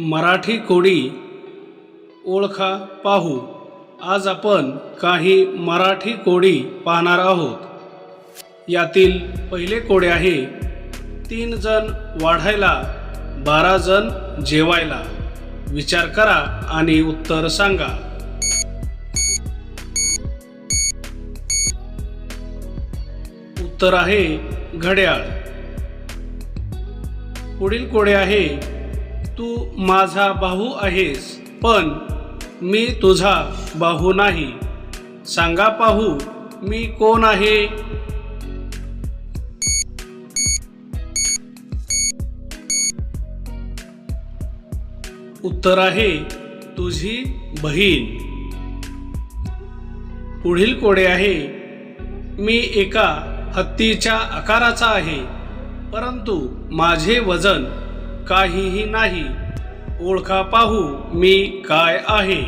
मराठी कोडी ओळखा पाहू. आज आपण काही मराठी कोडी पाहणार आहोत. यातील पहिले कोडे आहे तीन जण वाढायला बारा जण जेवायला. विचार करा आणि उत्तर सांगा. उत्तर आहे घड्याळ. पुढील कोडे आहे तू माझा भाऊ आहेस पण मी तुझा भाऊ नाही. सांगा पाहू मी कोण आहे? उत्तर आहे तुझी बहीण. पुढील कोडे आहे मी एका हत्तीच्या आकाराचा आहे परंतु माझे वजन काहीही नाही. ओळखा पाहू मी काय आहे.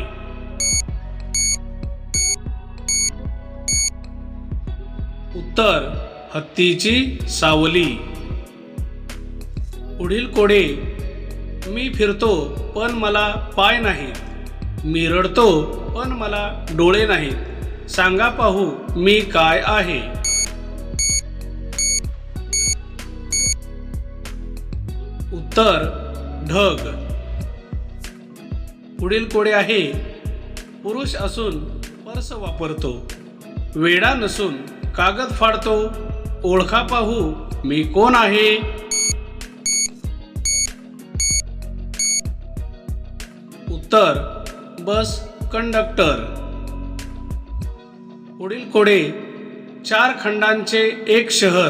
उत्तर हत्तीची सावली. पुढील कोडे मी फिरतो पण मला पाय नाहीत. मी रडतो पण मला डोळे नाहीत. सांगा पाहू मी काय आहे. उत्तर ढग. पुढील कोडे आहे पुरुष असून पर्स वापरतो. वेडा नसून कागद फाडतो. ओळखा पाहू मी कोण आहे? उत्तर बस कंडक्टर. पुढील कोडे चार खंडांचे एक शहर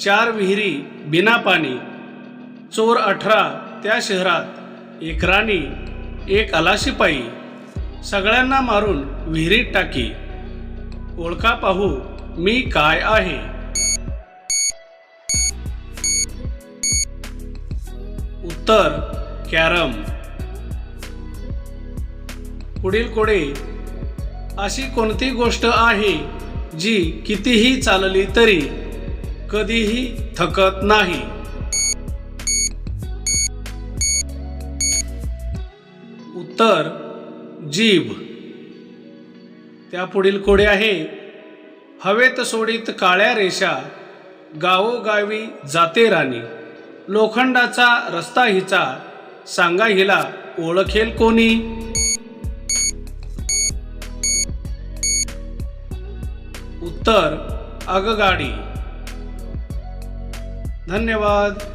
चार विहिरी बिना पाणी. चोर अठरा त्या शहरात. एक राणी एक आलाशिपाई सगळ्यांना मारून विहिरीत टाकी. ओळखा पाहू मी काय आहे. उत्तर कॅरम. पुढील कोडे. अशी कोणती गोष्ट आहे जी कितीही चालली तरी कधीही थकत नाही? उत्तर जीभ. त्यापुढील कोडे आहे हवेत सोडीत काळ्या रेषा गावोगावी जाते राणी. लोखंडाचा रस्ता हिचा सांगा हिला ओळखेल कोणी? उत्तर आगगाडी. धन्यवाद.